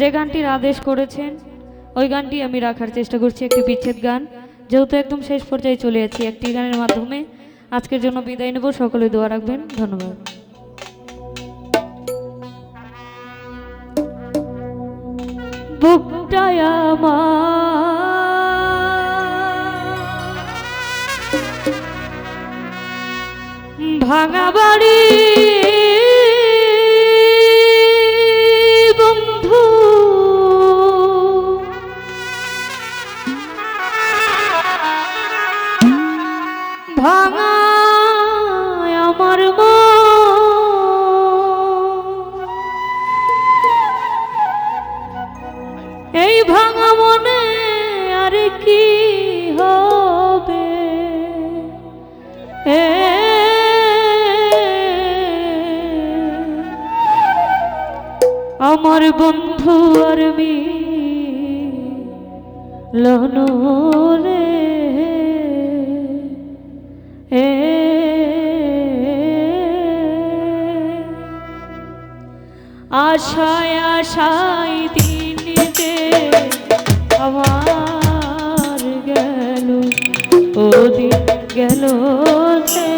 যে গানটির আদেশ করেছেন, ওই গানটি আমি রাখার চেষ্টা করছি, একটি বিচ্ছেদ গান। যেহেতু একদম শেষ পর্যায়ে চলে যাচ্ছি একটি গানের মাধ্যমে আজকের জন্য বিদায় নেব। সকলে দোয়া রাখবেন। ধন্যবাদ। বুকটায় ভাঙা বাড়ি বন্ধু আর লহনো এ আশায় আশায় দিনতে আমার গেল ও দিন গেল সে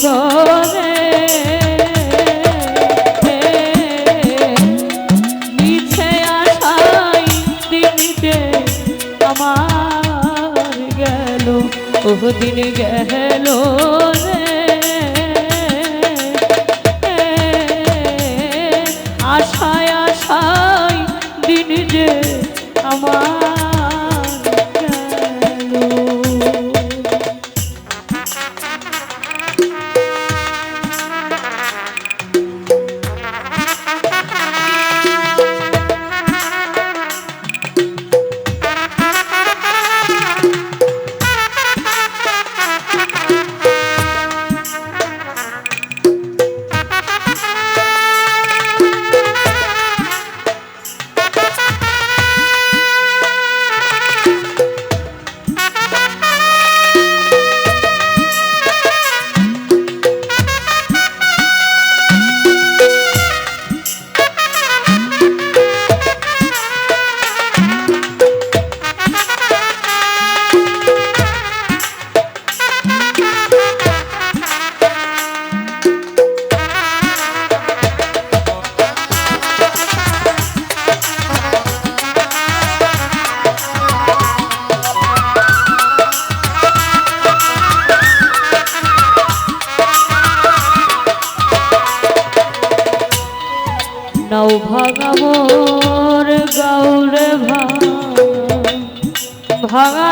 সুখ রে মিছে আশাই দিন গেল গেল রে। আশায় আশায় দিন যে আমার ভগবর গৌর ভাঙা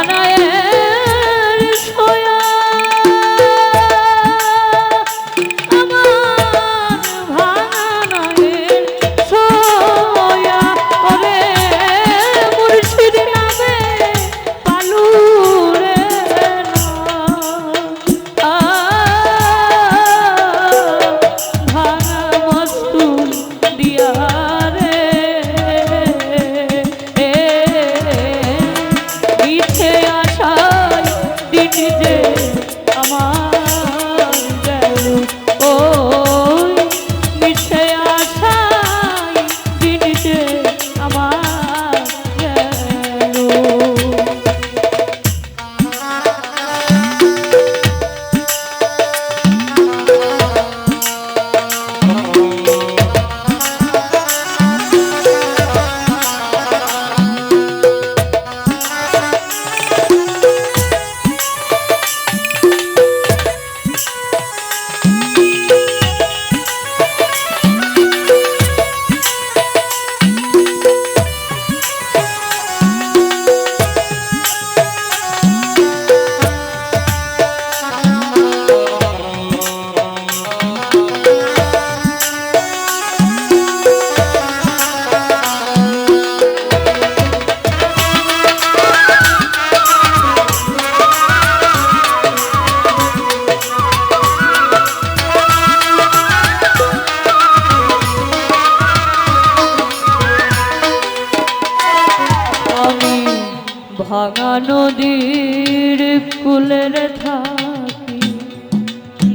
ভাঙা নদীর কুলের থাকি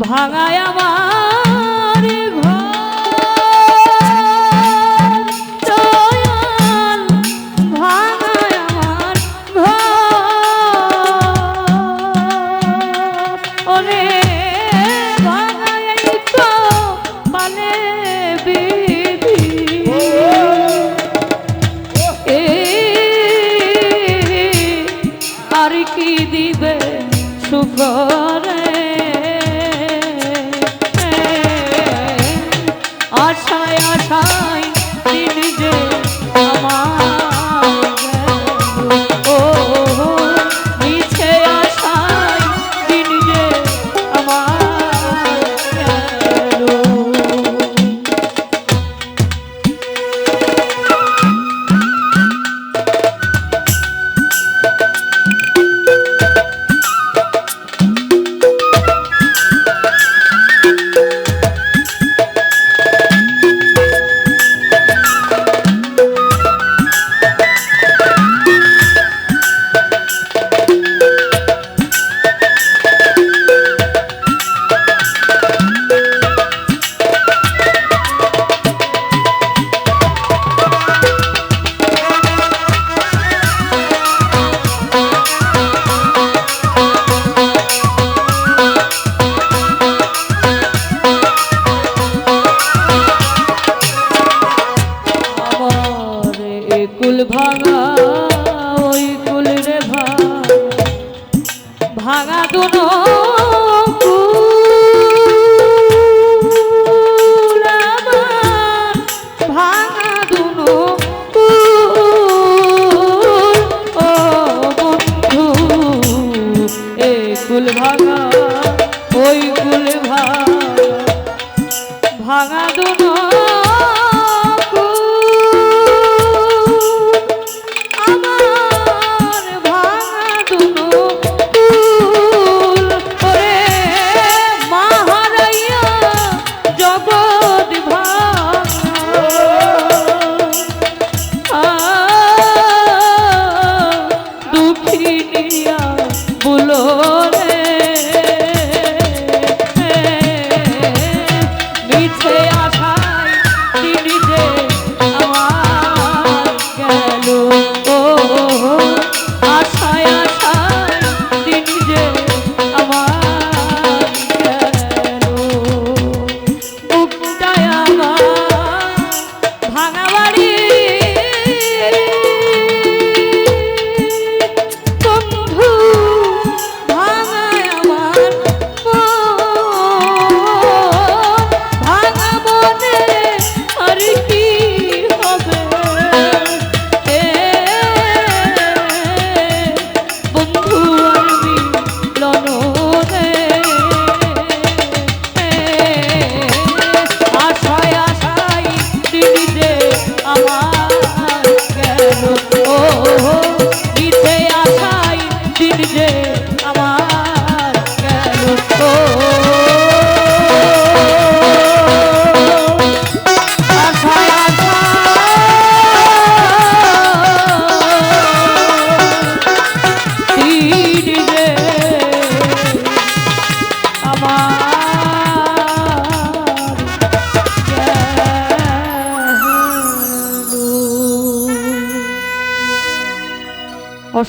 ভাঙায় আমার আশা চুল ভাঙা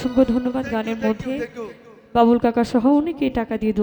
অসংখ্য ধন্যবাদ গানের মধ্যে। বাবুল কাকা সহ অনেকেই টাকা দিয়ে